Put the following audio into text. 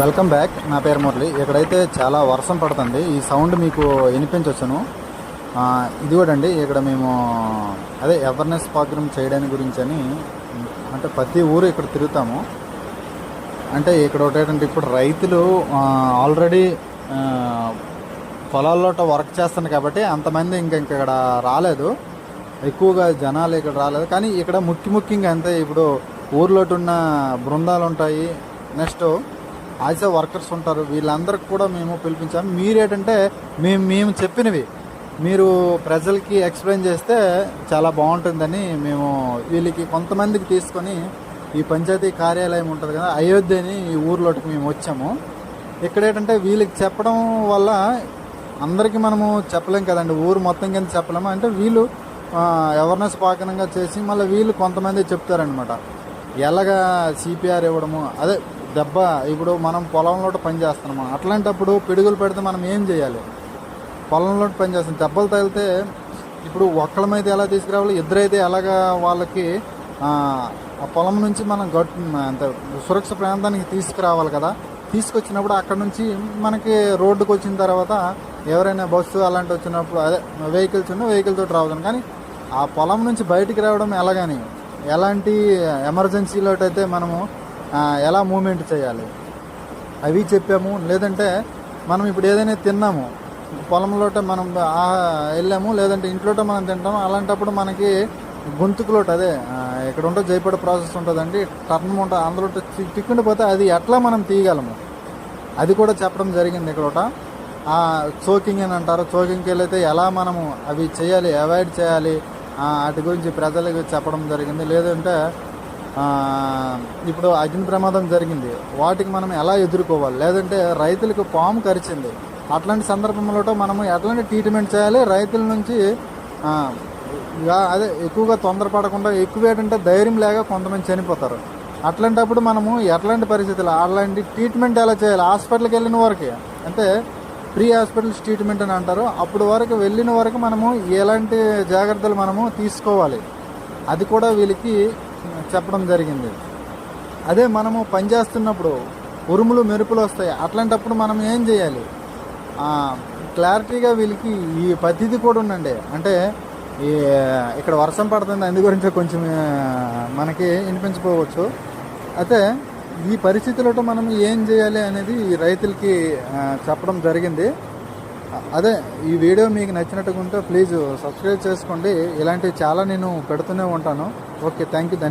Welcome back నా పేరు మురళి. ఇక్కడైతే చాలా వర్షం పడుతుంది. ఈ సౌండ్ మీకు వినిపించవచ్చును ఇది కూడా అండి ఇక్కడ మేము అదే అవేర్నెస్ ప్రోగ్రామ్ చేయడానికి గురించి అని అంటే ప్రతి ఊరు ఇక్కడ తిరుగుతాము. అంటే ఇక్కడ ఒకటేటంటే ఇప్పుడు రైతులు ఆల్రెడీ పొలాల్లోట వర్క్ చేస్తున్నారు కాబట్టి అంతమంది ఇంకా ఇంకా ఇక్కడ రాలేదు. ఎక్కువగా జనాలు ఇక్కడ రాలేదు. కానీ ఇక్కడ ముఖ్య ముఖ్యంగా అంతే ఇప్పుడు ఊర్లోటి ఉన్న బృందాలు ఉంటాయి నెక్స్ట్ ఆశా వర్కర్స్ ఉంటారు వీళ్ళందరికి కూడా మేము పిలిపించాము మీరేటంటే మేము మేము చెప్పినవి. మీరు ప్రజలకి ఎక్స్ప్లెయిన్ చేస్తే చాలా బాగుంటుందని మేము వీళ్ళకి కొంతమందికి తీసుకొని ఈ పంచాయతీ కార్యాలయం ఉంటుంది కదా అయోధ్య అని ఈ ఊర్లోకి మేము వచ్చాము. ఇక్కడ ఏంటంటే వీళ్ళకి చెప్పడం వల్ల అందరికీ మనము చెప్పలేం కదండి. ఊరు మొత్తం కింద చెప్పలేము. అంటే వీళ్ళు అవేర్నెస్ పాకనంగా చేసి మళ్ళీ వీళ్ళు కొంతమంది చెప్తారనమాట ఎలాగా సిపిఆర్ ఇవ్వడము అదే దెబ్బ ఇప్పుడు మనం పొలంలో పని చేస్తున్నాము అట్లాంటప్పుడు పిడుగులు పెడితే మనం ఏం చేయాలి? పొలంలో పని చేస్తాం దెబ్బలు తగిలితే ఇప్పుడు ఒక్కళ్ళమైతే ఎలా తీసుకురావాలి? ఇద్దరైతే ఎలాగా వాళ్ళకి ఆ, పొలం నుంచి మనం గట్ అంత సురక్ష ప్రాంతానికి తీసుకురావాలి కదా? తీసుకొచ్చినప్పుడు అక్కడ నుంచి మనకి రోడ్డుకు వచ్చిన తర్వాత ఎవరైనా బస్సు అలాంటి వచ్చినప్పుడు అదే వెహికల్స్ ఉన్న వెహికల్ తోటి రావడం కానీ ఆ పొలం నుంచి బయటికి రావడం ఎలాగని? ఎలాంటి ఎమర్జెన్సీలో అయితే మనము ఎలా మూమెంట్ చేయాలి? అవి చెప్పాము. లేదంటే మనం ఇప్పుడు ఏదైనా తిన్నాము. పొలంలోట మనం వెళ్ళాము. లేదంటే ఇంట్లోట మనం తింటాము. అలాంటప్పుడు మనకి గొంతుకులోట అదే ఇక్కడ ఉంటే జయపడే ప్రాసెస్ ఉంటుందండి. టర్న్ ఉంటుంది అందులో తిక్కుండిపోతే అది ఎట్లా మనం తీయగలము? అది కూడా చెప్పడం జరిగింది ఇక్కడ చోకింగ్ అని అంటారు. చోకింగ్కి వెళ్ళైతే ఎలా మనము అవి చేయాలి అవాయిడ్ చేయాలి? వాటి గురించి ప్రజలకు చెప్పడం జరిగింది. లేదంటే ఇప్పుడు అగ్ని ప్రమాదం జరిగింది. వాటికి మనం ఎలా ఎదుర్కోవాలి? లేదంటే రైతులకు పాము కరిచింది. అట్లాంటి సందర్భంలో మనము ఎట్లాంటి ట్రీట్మెంట్ చేయాలి? రైతుల నుంచి ఇక అదే ఎక్కువగా తొందరపడకుండా ఎక్కువ ఏంటంటే ధైర్యం లేక కొంతమంది చనిపోతారు. అట్లాంటప్పుడు మనము ఎట్లాంటి పరిస్థితులు? అలాంటి ట్రీట్మెంట్ ఎలా చేయాలి? హాస్పిటల్కి వెళ్ళిన వరకు అంటే ప్రీ హాస్పిటల్స్ ట్రీట్మెంట్ అని అంటారు. అప్పుడు వరకు వెళ్ళిన వరకు మనము ఎలాంటి జాగ్రత్తలు మనము తీసుకోవాలి? అది కూడా వీళ్ళకి చెప్పడం జరిగింది. అదే మనము పనిచేస్తున్నప్పుడు ఉరుములు మెరుపులు వస్తాయి. అట్లాంటప్పుడు మనం ఏం చేయాలి? క్లారిటీగా వీళ్ళకి ఈ పద్ధతి కూడా ఉండండి అంటే ఈ ఇక్కడ వర్షం పడుతుంది అందు గురించి కొంచెం మనకి వినిపించుకోవచ్చు అయితే ఈ పరిస్థితులతో మనం ఏం చేయాలి అనేది ఈ రైతులకి చెప్పడం జరిగింది. అదే ఈ వీడియో మీకు నచ్చినట్టుగా ఉంటే ప్లీజ్ సబ్స్క్రైబ్ చేసుకోండి. ఇలాంటివి చాలా నేను పెడుతూనే ఉంటాను. ఓకే థ్యాంక్ యూ ధన్యవాదాలు.